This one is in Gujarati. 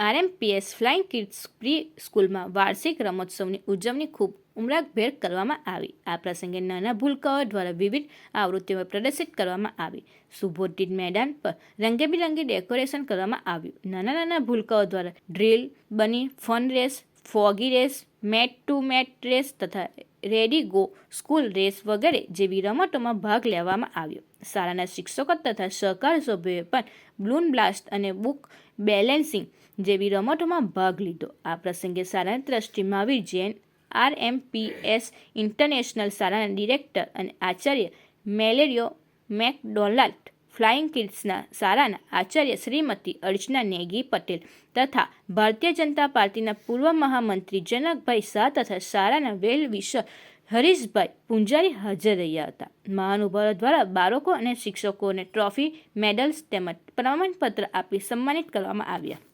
આરએમપીએસ ફ્લાઇંગ કિડ્સ પ્રી સ્કૂલમાં વાર્ષિક રમોત્સવની ઉજવણી ખૂબ ઉમરાગભેર કરવામાં આવી. આ પ્રસંગે નાના ભૂલકાઓ દ્વારા વિવિધ આવૃત્તિઓ પ્રદર્શિત કરવામાં આવી. સુબોધિત મેદાન પર રંગેબિરંગી ડેકોરેશન કરવામાં આવ્યું. નાના નાના ભૂલકાઓ દ્વારા ડ્રીલ, બની, fun race, froggy race, mat to mat race તથા રેડી ગો સ્કૂલ રેસ વગેરે જેવી રમતોમાં ભાગ લેવામાં આવ્યો. શાળાના શિક્ષકો તથા સહકાર સભ્યોએ પણ બ્લૂન બ્લાસ્ટ અને બુક બેલેન્સિંગ જેવી રમતોમાં ભાગ લીધો. આ પ્રસંગે શાળાના trustee Mahavir Jain, RMPS international શાળાના ડિરેક્ટર અને આચાર્ય મેલેરિયો મેકડોનાલ્ડ ફ્લાઇંગ કિડ્સના સારાના આચાર્ય શ્રીમતી અર્ચના નેગી પટેલ તથા ભારતીય જનતા પાર્ટીના પૂર્વ મહામંત્રી જનકભાઈ શાહ તથા સારાના વેલ વિશર હરીશભાઈ પૂંજારી હાજર રહ્યા હતા. મહાનુભાવો દ્વારા બાળકો અને શિક્ષકોને ટ્રોફી, મેડલ્સ તેમજ પ્રમાણપત્ર આપી સન્માનિત કરવામાં આવ્યા.